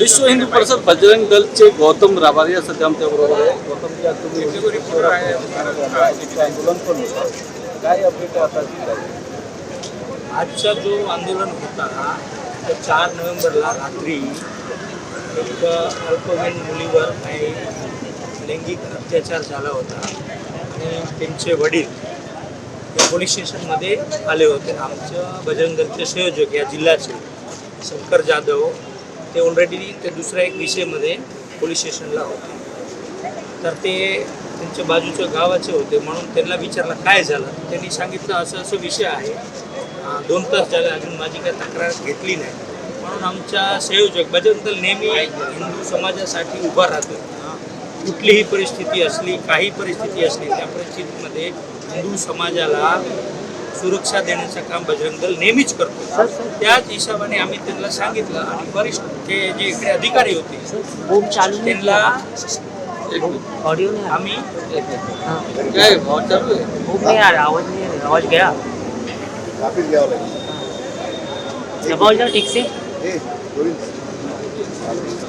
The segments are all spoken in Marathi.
विश्व हिंदू परिषद बजरंग दलचे गौतम राभारी या सध्या आमच्या बरोबर आहे. गौतम काय अपडेट आहे आता? आजचा जो आंदोलन होता तो चार नोव्हेंबरला रात्री एक अल्पवयीन मुलीवर काही लैंगिक अत्याचार झाला होता. आणि त्यांचे वडील पोलीस स्टेशनमध्ये आले होते. आमचं बजरंग दलचे संयोजक या जिल्ह्याचे शंकर जाधव ते ऑलरेडी ते दुसऱ्या एक विषयमध्ये पोलीस स्टेशनला होते. तर ते त्यांच्या बाजूच्या गावाचे होते म्हणून त्यांना विचारलं काय झालं. त्यांनी सांगितलं असं असं विषय आहे. दोन तास झाले अजून माझी काही तक्रार घेतली नाही. म्हणून आमच्या संयोजक बजरंगल नेहमी हिंदू समाजासाठी उभा राहतो. कुठलीही परिस्थिती असली काही परिस्थिती असली त्या परिस्थितीमध्ये हिंदू समाजाला सुरक्षा देण्याचं काम बजरंग दल नेहमीच करतो. त्याच हिशोबाने आम्ही त्यांना सांगितलं आणि वरिष्ठ ते जे इकडे अधिकारी होते बूम चालू नहीं त्यांना आ आम्ही काय नहीं आवाज नहीं आवाज गया जरा ठीक से.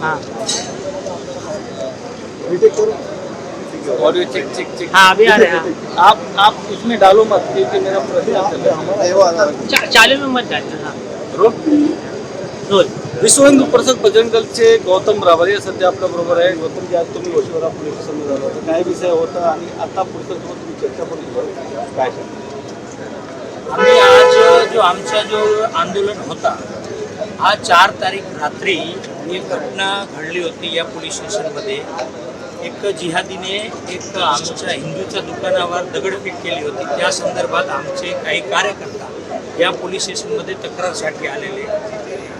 हाँ. करू ऑडियो चेक चेक चेक। हाँ अभी आ रहे हैं हाँ। आप आप उसमें डालो मत क्योंकि मेरा प्रश्न चल रहा है। हे में मत डालना हाँ। रोल। रोल। विश्व हिंदू परिषद बजरंग दलचे गौतम राभारी सध्या आपल्या बरोबर आहे गौतम जी आज तुम्ही वशिवरा पोलीस स्टेशनला झाला होता काय विषय होता आणि आता पोलिसांसोबत तुम्ही चर्चा पण केली. काय आम्ही आज जो आमचा जो आंदोलन होता आज चार तारीख रात्री एक घटना घडली होती या पोलीस स्टेशनमध्ये एक जिहादीने एक आमच्या हिंदूच्या दुकानावर दगडफेक केली होती. त्या संदर्भात आमचे काही कार्यकर्ता या पोलीस स्टेशनमध्ये तक्रारसाठी आलेले.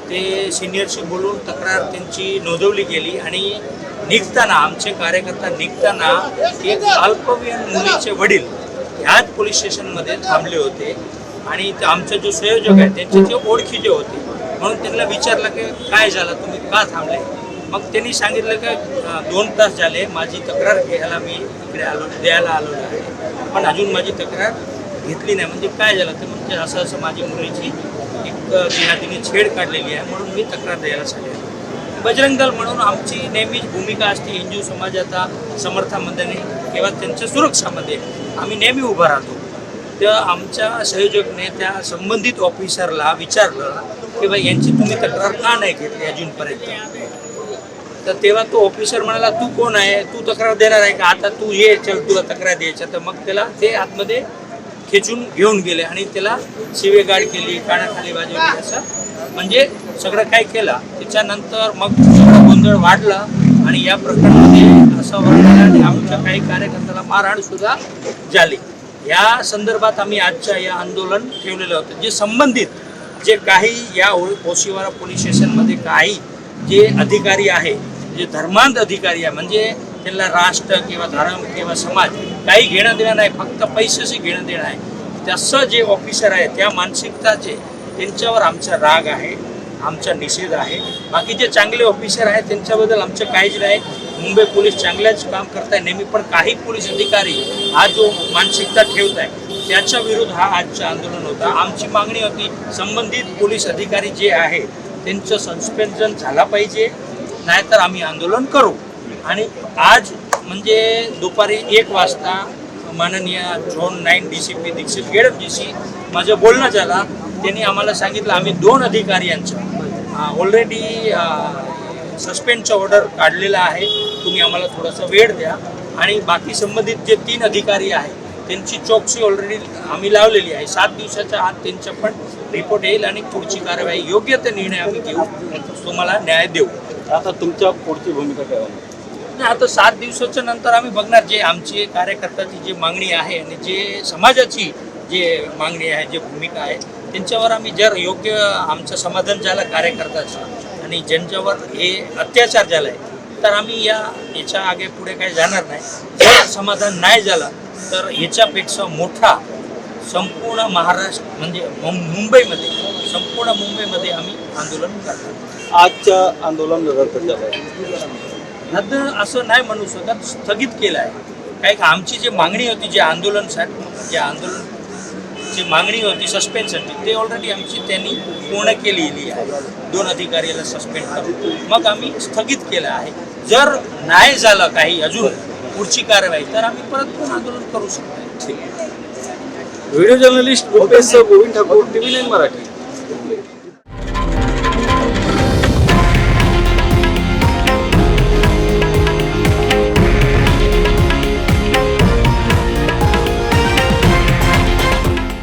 ते सिनियरशी बोलून तक्रार त्यांची नोंदवली गेली आणि निघताना आमचे कार्यकर्ता निघताना एक अल्पवयीन मुलीचे वडील ह्याच पोलीस स्टेशनमध्ये थांबले होते आणि ते आमचा जो संयोजक आहे त्यांचे ते ओळखीचे होते. म्हणून त्यांना विचारलं की काय झालं तुम्ही का थांबले? मग त्यांनी सांगितलं की दोन तास झाले माझी तक्रार घ्यायला मी इकडे आलो द्यायला आलो आहे पण अजून माझी तक्रार घेतली नाही. म्हणजे काय झालं तर म्हणजे असं असं माझी मुलीची एक अं, जिहादीने छेड काढलेली आहे म्हणून मी तक्रार द्यायला सांगितलं. बजरंग दल म्हणून आमची नेहमीच भूमिका असते हिंदू समाजाचा समर्थामध्ये किंवा त्यांच्या सुरक्षामध्ये. आम्ही नेहमी उभा राहतो. तर आमच्या संयोजकने त्या संबंधित ऑफिसरला विचारलं की बाई यांची तुम्ही तक्रार का नाही घेतली अजूनपर्यंत? तर तेव्हा तो ऑफिसर म्हणाला तू कोण आहे? तू तक्रार देणार आहे का? आता तू ये चल तुला तक्रार द्यायच्या तर मग त्याला ते आतमध्ये खेचून घेऊन गेले आणि त्याला शिवेगाड केली कानाखाली वाजवली असं. म्हणजे सगळं काय केलं त्याच्यानंतर मग सगळं गोंधळ वाढला आणि या प्रकरणामध्ये असं वाढलं आणि आमच्या काही कार्यकर्त्याला मारहाण सुद्धा झाली. या संदर्भात आम्ही आजच्या या आंदोलन ठेवलेलं होतं जे संबंधित जे काही या ओशिवारा पोलीस स्टेशनमध्ये काही जे अधिकारी आहे जे धर्मांध अधिकारी आहे म्हणजे त्यांना राष्ट्र किंवा धर्म किंवा समाज काही घेणं देणं नाही फक्त पैशाशी घेणं देणं आहे. तसं जे ऑफिसर आहे त्या मानसिकताचे त्यांच्यावर आमचा राग आहे आमचा निषेध आहे. बाकी जे चांगले ऑफिसर आहेत त्यांच्याबद्दल आमचं काहीच नाही. मुंबई पोलीस चांगल्याच काम करत आहे नेहमी पण काही पोलीस अधिकारी हा जो मानसिकता ठेवत आहे त्याच्या विरुद्ध हा आजचं आंदोलन होता. आमची मागणी होती संबंधित पोलीस अधिकारी जे आहे त्यांचं सस्पेन्शन झाला पाहिजे. नाहीतर आम्ही आंदोलन करू. आणि आज म्हणजे दुपारी एक वाजता माननीय zone nine D C P Dikshit गेडपजीशी माझं बोलणं झालं त्यांनी आम्हाला सांगितलं आम्ही दोन अधिकाऱ्यांचं ऑलरेडी सस्पेंडचा ऑर्डर काढलेला आहे. तुम्ही आम्हाला थोडासा वेळ द्या. आणि बाकी संबंधित जे तीन अधिकारी आहेत त्यांची चौकशी ऑलरेडी आम्ही लावलेली आहे. सात दिवसाच्या आत त्यांचा पण रिपोर्ट येईल आणि पुढची कारवाई योग्य ते निर्णय आम्ही घेऊ. तुम्हाला न्याय देऊ. आता तुमच्या पुढची भूमिका काय होणार? नाही, आता सात दिवसाच्या नंतर आम्ही बघणार जे आमची कार्यकर्त्याची जी मागणी आहे आणि जे समाजाची जे मागणी आहे जे भूमिका आहे त्यांच्यावर आम्ही जर योग्य आमचं समाधान झालं कार्यकर्त्याचं आणि ज्यांच्यावर हे अत्याचार झाला आहे तर आम्ही या याच्या आगे पुढे काही जाणार नाही. जर समाधान नाही झालं तर याच्यापेक्षा मोठा संपूर्ण महाराष्ट्र म्हणजे मुंबईमध्ये संपूर्ण मुंबईमध्ये आम्ही आंदोलन करणार. आजच्या आंदोलन रद्द झालं. रद्द असं नाही म्हणू शकत स्थगित केलं आहे. काय का आमची जी मागणी होती जे आंदोलन जी मागणी होती सस्पेन्शनची ते ऑलरेडी आमची त्यांनी पूर्ण केलेली आहे. दोन अधिकाऱ्याला सस्पेंड करून. मग आम्ही स्थगित केलं आहे. जर नाही झालं काही अजून पुढची कारवाई तर आम्ही परत पुन्हा आंदोलन करू शकतो. Video journalist Rupesh Govind Thakur TV nine Marathi.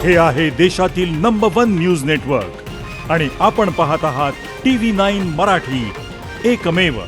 हे आहे देशातील नंबर वन न्यूज नेटवर्क आणि आपण पाहत आहात टी व्ही नाईन मराठी. एकमेव.